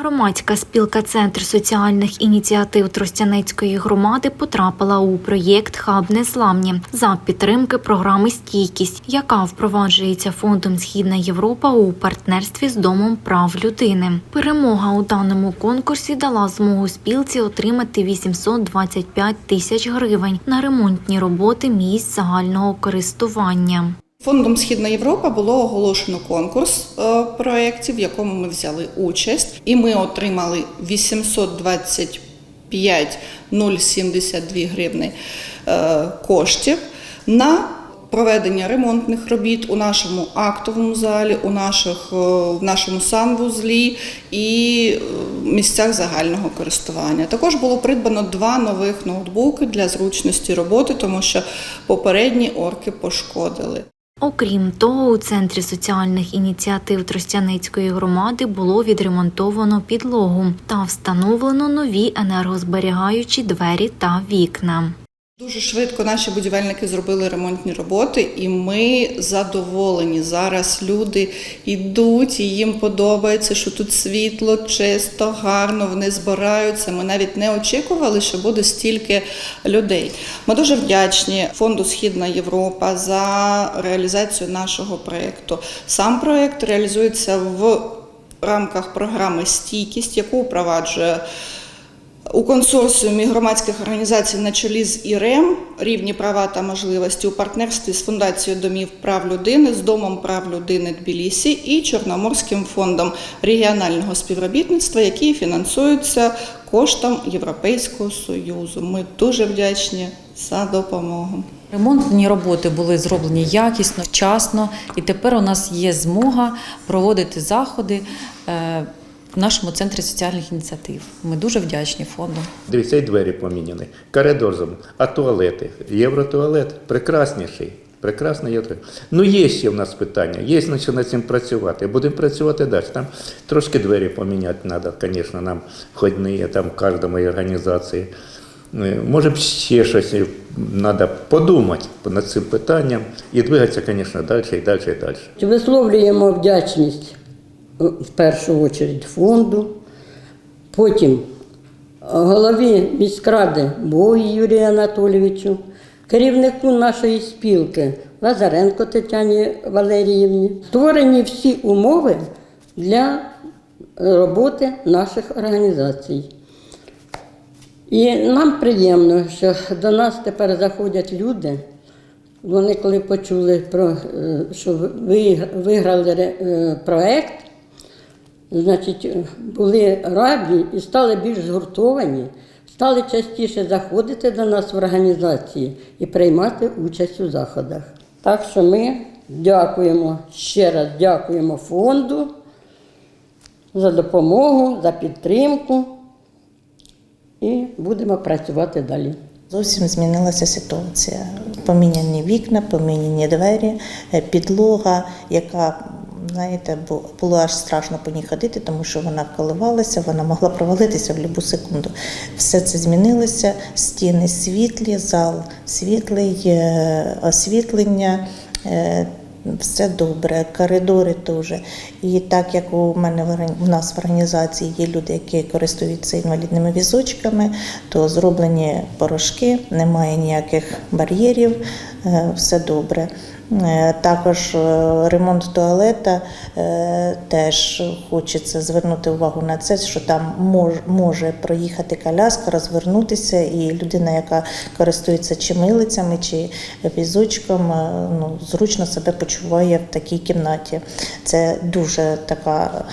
Громадська спілка Центр соціальних ініціатив Тростянецької громади потрапила у проєкт Хаб Незламні за підтримки програми Стійкість, яка впроваджується фондом Східна Європа у партнерстві з Домом прав людини. Перемога у даному конкурсі дала змогу спілці отримати 825 тисяч гривень на ремонтні роботи місць загального користування. Фондом Східна Європа було оголошено конкурс е, проєктів, в якому ми взяли участь, і ми отримали 825 072 гривни е, коштів на проведення ремонтних робіт у нашому актовому залі, у наших, е, в нашому санвузлі і місцях загального користування. Також було придбано два нових ноутбуки для зручності роботи, тому що попередні орки пошкодили. Окрім того, у центрі соціальних ініціатив Тростяницької громади було відремонтовано підлогу та встановлено нові енергозберігаючі двері та вікна. Дуже швидко наші будівельники зробили ремонтні роботи, і ми задоволені. Зараз люди йдуть, і їм подобається, що тут світло, чисто, гарно, вони збираються. Ми навіть не очікували, що буде стільки людей. Ми дуже вдячні фонду Східна Європа за реалізацію нашого проєкту. Сам проєкт реалізується в рамках програми Стійкість, яку впроваджує. У консорціумі громадських організацій на чолі з ІРЕМ рівні права та можливості у партнерстві з Фундацією домів прав людини, з Домом прав людини Тбілісі і Чорноморським фондом регіонального співробітництва, які фінансуються коштом Європейського союзу. Ми дуже вдячні за допомогу. Ремонтні роботи були зроблені якісно, вчасно, і тепер у нас є змога проводити заходи е, в нашому центрі соціальних ініціатив. Ми дуже вдячні фонду. Дивіться, і двері поміняні, коридор зам, а туалети. Євротуалет прекрасніший. Прекрасний є. Ну, є ще в нас питання, є на що над цим працювати. Будемо працювати далі. Там трошки двері поміняти треба, звісно, нам входні, там в кожній організації. Е, Може б ще щось треба подумати над цим питанням і двигатися, звісно, далі і далі і далі. Висловлюємо вдячність в першу чергу фонду, потім голові міськради Богі Юрію Анатолійовичу, керівнику нашої спілки Лазаренко Тетяні Валеріївні. Створені всі умови для роботи наших організацій. І нам приємно, що до нас тепер заходять люди. Вони коли почули про е, що ви виграли е, проект, значить, е, були раді і стали більш згуртовані, стали частіше заходити до нас в організації і приймати участь у заходах. Так що ми дякуємо ще раз дякуємо фонду за допомогу, за підтримку і будемо працювати далі. Зовсім змінилася ситуація. Поміняні вікна, поміняні двері, е, підлога, яка, знаєте, бу- було аж страшно по ній ходити, тому що вона коливалася, вона могла провалитися в будь-яку секунду. Все це змінилося. Стіни світлі, зал світлий, е, освітлення. е, все добре, коридори теж. І так як у мене в нас в організації є люди, які користуються інвалідними візочками, то зроблені порошки, немає ніяких бар'єрів, все добре. Е, Також е, ремонт туалета е, теж хочеться звернути увагу на це, що там може проїхати коляска, розвернутися, і людина, яка користується чи милицями, чи візочком, е, ну, зручно себе почуває в такій кімнаті. Це дуже така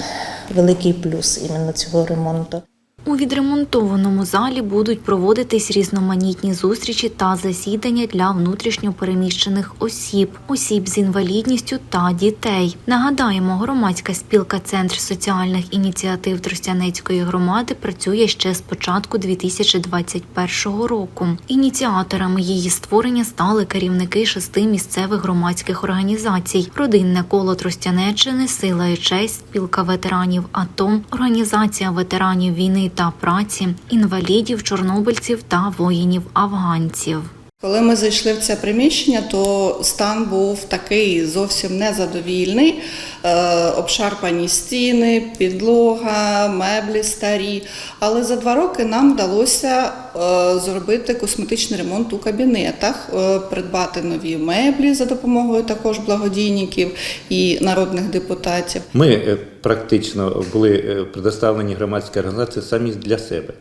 великий плюс іменно цього ремонту. У відремонтованому залі будуть проводитись різноманітні зустрічі та засідання для внутрішньопереміщених осіб, осіб з інвалідністю та дітей. Нагадаємо, громадська спілка Центр соціальних ініціатив Тростянецької громади працює ще з початку 2021 року. Ініціаторами її створення стали керівники шести місцевих громадських організацій: родинне коло Тростянеччини, сила і честь, спілка ветеранів АТО, організація ветеранів війни та праці, інвалідів, чорнобильців та воїнів афганців. Коли ми зайшли в це приміщення, то стан був такий зовсім незадовільний. Е, обшарпані стіни, підлога, меблі старі. Але за два роки нам вдалося е, зробити косметичний ремонт у кабінетах, е, придбати нові меблі за допомогою також благодійників і народних депутатів. Ми практично були предоставлені громадській організації самі для себе.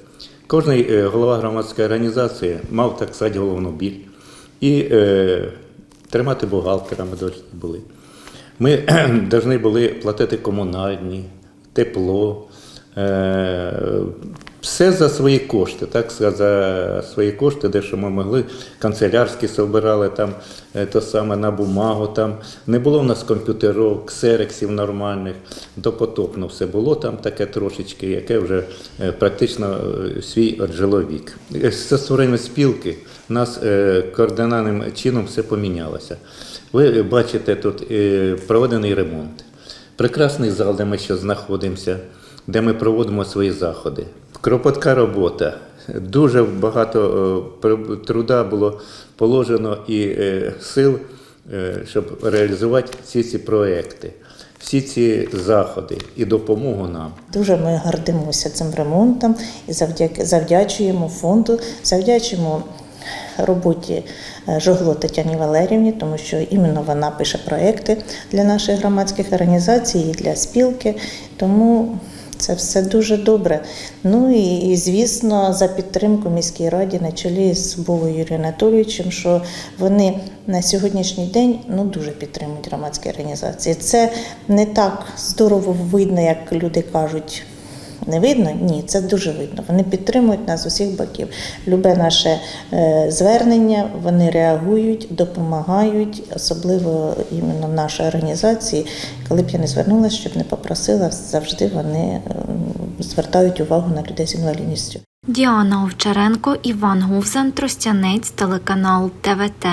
Кожний е, голова громадської організації мав, так сказати, головну біль. І е, тримати бухгалтера ми повинні були. Ми повинні були платити комунальні, тепло, е, все за свої кошти, так за свої кошти, де що ми могли, канцелярські собирали там е, то саме на бумагу. Там не було в нас комп'ютерів, ксерексів нормальних, допотопно все було там таке трошечки, яке вже е, практично е, свій отжило вік. Е, створення спілки у нас координальним чином все помінялося. Ви бачите тут проведений ремонт. Прекрасний зал, де ми ще знаходимося, де ми проводимо свої заходи. Кропотка робота. Дуже багато е, труда було положено і е, сил, е, щоб реалізувати всі ці проекти, всі ці заходи і допомогу нам. Дуже ми гордимося цим ремонтом і завдячуємо фонду, завдячуємо роботі Жогло Тетяні Валерівні, тому що іменно вона пише проекти для наших громадських організацій і для спілки. Тому це все дуже добре. Ну і, і звісно, за підтримку міській раді на чолі з Бовою Юрієм Анатолійовичем, що вони на сьогоднішній день ну дуже підтримують громадські організації. Це не так здорово видно, як люди кажуть. Не видно? Ні, це дуже видно. Вони підтримують нас з усіх боків. Любе наше е, звернення, вони реагують, допомагають, особливо іменно наші організації. Коли б я не звернулася, щоб не попросила, завжди вони звертають увагу на людей з інвалідністю. Діана Овчаренко, Іван Гувзен, Тростянець, телеканал ТВТ.